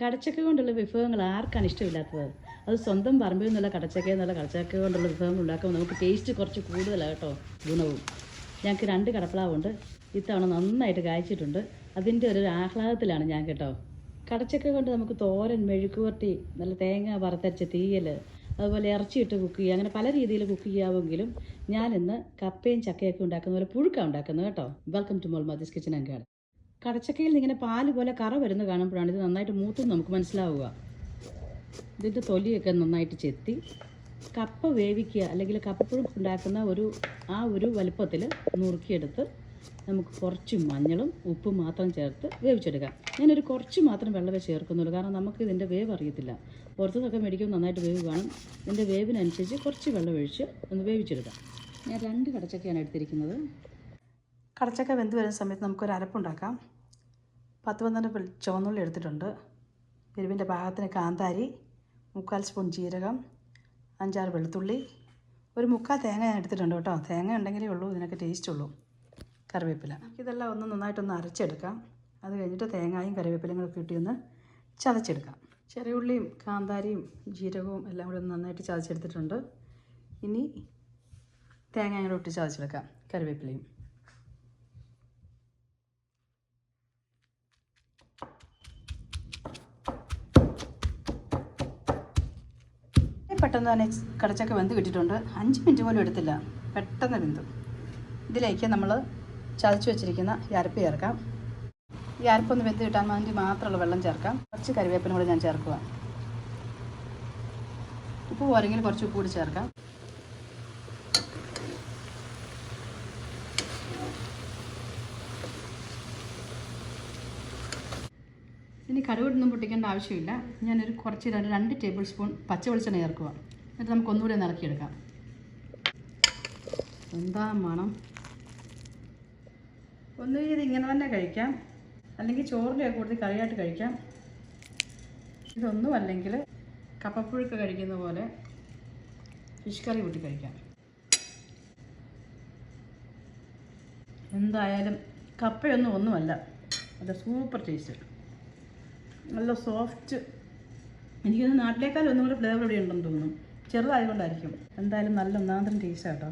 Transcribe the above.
കടച്ചക്ക കൊണ്ടുള്ള വിഭവങ്ങൾ ആർക്കാണ് ഇഷ്ടമില്ലാത്തത്? അത് സ്വന്തം പറമ്പിൽ നിന്നുള്ള കടച്ചക്ക എന്നുള്ള കടച്ചക്ക കൊണ്ടുള്ള വിഭവങ്ങൾ ഉണ്ടാക്കുമ്പോൾ നമുക്ക് ടേസ്റ്റ് കുറച്ച് കൂടുതലാണ് കേട്ടോ ഗുണവും. ഞങ്ങൾക്ക് രണ്ട് കടപ്പളാവുണ്ട്. ഇത്തവണ നന്നായിട്ട് കായ്ച്ചിട്ടുണ്ട്. അതിന്റെ ഒരു ആഹ്ലാദത്തിലാണ് ഞാൻ കേട്ടോ. കടച്ചക്ക കൊണ്ട് നമുക്ക് തോരൻ മെഴുക്കുവരട്ടി നല്ല തേങ്ങ വറുത്തരച്ച തീയൽ അതുപോലെ ഇറച്ചിയിട്ട് കുക്ക് ചെയ്യുക അങ്ങനെ പല രീതിയിൽ കുക്ക് ചെയ്യാമെങ്കിലും ഞാനിന്ന് കപ്പയും ചക്കയൊക്കെ ഉണ്ടാക്കുന്ന പോലെ പുഴുക്ക ഉണ്ടാക്കുന്നത് കേട്ടോ. Welcome to Mol Madees kitchen garden കടച്ചക്കയിൽ ഇങ്ങനെ പാൽ പോലെ കറ വരുന്ന കാണുമ്പോഴാണ് ഇത് നന്നായിട്ട് മൂത്തും നമുക്ക് മനസ്സിലാവുക. ഇതിന്റെ തൊലിയൊക്കെ നന്നായിട്ട് ചെത്തി കപ്പ വേവിക്കുക അല്ലെങ്കിൽ കപ്പപ്പുഴുക്ക് ഉണ്ടാക്കുന്ന ഒരു ആ ഒരു വലുപ്പത്തിൽ നുറുക്കിയെടുത്ത് നമുക്ക് കുറച്ച് മഞ്ഞളും ഉപ്പും മാത്രം ചേർത്ത് വേവിച്ചെടുക്കാം. ഞാനൊരു കുറച്ച് മാത്രം വെള്ളമേ ചേർക്കുന്നുള്ളൂ. കാരണം നമുക്ക് ഇതിന്റെ വേവ് അറിയത്തില്ല. പുറത്തുനിന്നൊക്കെ മേടിക്കുമ്പോൾ നന്നായിട്ട് വേവ് കാണും. ഇതിന്റെ വേവിനനുസരിച്ച് കുറച്ച് വെള്ളം ഒഴിച്ച് ഒന്ന് വേവിച്ചെടുക്കാം. ഞാൻ രണ്ട് കടച്ചക്കയാണ് എടുത്തിരിക്കുന്നത്. കടച്ചക്ക വെന്ത് വരുന്ന സമയത്ത് നമുക്കൊരു അരപ്പുണ്ടാക്കാം. പത്ത് പന്ത്രണ്ട് ചുവന്നുള്ളി എടുത്തിട്ടുണ്ട്. എരിവിന്റെ പാകത്തിന് കാന്താരി മുക്കാൽ സ്പൂൺ ജീരകം അഞ്ചാറ് വെളുത്തുള്ളി ഒരു മുക്കാൽ തേങ്ങ ഞാൻ എടുത്തിട്ടുണ്ട് കേട്ടോ. തേങ്ങ ഉണ്ടെങ്കിലേ ഉള്ളൂ ഇതിനൊക്കെ ടേസ്റ്റ് ഉള്ളൂ. കറിവേപ്പില. ഇതെല്ലാം ഒന്ന് നന്നായിട്ടൊന്ന് അരച്ചെടുക്കാം. അത് കഴിഞ്ഞിട്ട് തേങ്ങയും കറിവേപ്പിലയും കൂടെ കൂട്ടി ഒന്ന് ചതച്ചെടുക്കാം. ചെറിയ ഉള്ളിയും കാന്താരിയും ജീരകവും എല്ലാം കൂടി ഒന്ന് നന്നായിട്ട് ചതച്ചെടുത്തിട്ടുണ്ട്. ഇനി തേങ്ങ അങ്ങോട്ട് ചതച്ചെടുക്കാം കറിവേപ്പിലയും. പെട്ടെന്ന് തന്നെ കടച്ചക്ക വെന്ത് കിട്ടിയിട്ടുണ്ട്. അഞ്ച് മിനിറ്റ് പോലും എടുത്തില്ല. പെട്ടെന്ന് വെന്തു. ഇതിലേക്ക് നമ്മൾ ചതച്ച് വെച്ചിരിക്കുന്ന ഈ അരപ്പ് ചേർക്കാം. ഈ അരപ്പൊന്ന് വെന്ത് കിട്ടാൻ വേണ്ടി മാത്രമുള്ള വെള്ളം ചേർക്കാം. കുറച്ച് കറിവേപ്പിനും കൂടെ ഞാൻ ചേർക്കുക ഉപ്പ് പോരെങ്കിൽ കുറച്ച് ഉപ്പ് കൂടി ചേർക്കാം. ഇനി കടുകൊന്നും പൊട്ടിക്കേണ്ട ആവശ്യമില്ല. ഞാനൊരു കുറച്ച് രണ്ട് രണ്ട് ടേബിൾ സ്പൂൺ പച്ച വെളിച്ചെണ്ണ ചേർക്കുക. എന്നിട്ട് നമുക്ക് ഒന്നുകൂടി ഒന്ന് ഇറക്കിയെടുക്കാം എന്താ മണം? ഒന്ന് ഇത് ഇങ്ങനെ തന്നെ കഴിക്കാം. അല്ലെങ്കിൽ ചോറിന്റെ കൂടുതൽ കറിയായിട്ട് കഴിക്കാം. ഇതൊന്നും അല്ലെങ്കിൽ കപ്പപ്പുഴുക്ക് കഴിക്കുന്ന പോലെ ഫിഷ് കറി കൂട്ടി കഴിക്കാം. എന്തായാലും കപ്പയൊന്നും ഒന്നുമല്ല. അത് സൂപ്പർ ടേസ്റ്റ്. നല്ല സോഫ്റ്റ് എനിക്കൊന്ന് നാട്ടിലേക്കാളും ഒന്നും കൂടി ഫ്ലേവർ ഇവിടെ ഉണ്ടെന്ന് തോന്നുന്നു. ചെറുതായതുകൊണ്ടായിരിക്കും. എന്തായാലും നല്ല ഒന്നാന്തരം ടേസ്റ്റാണ് കേട്ടോ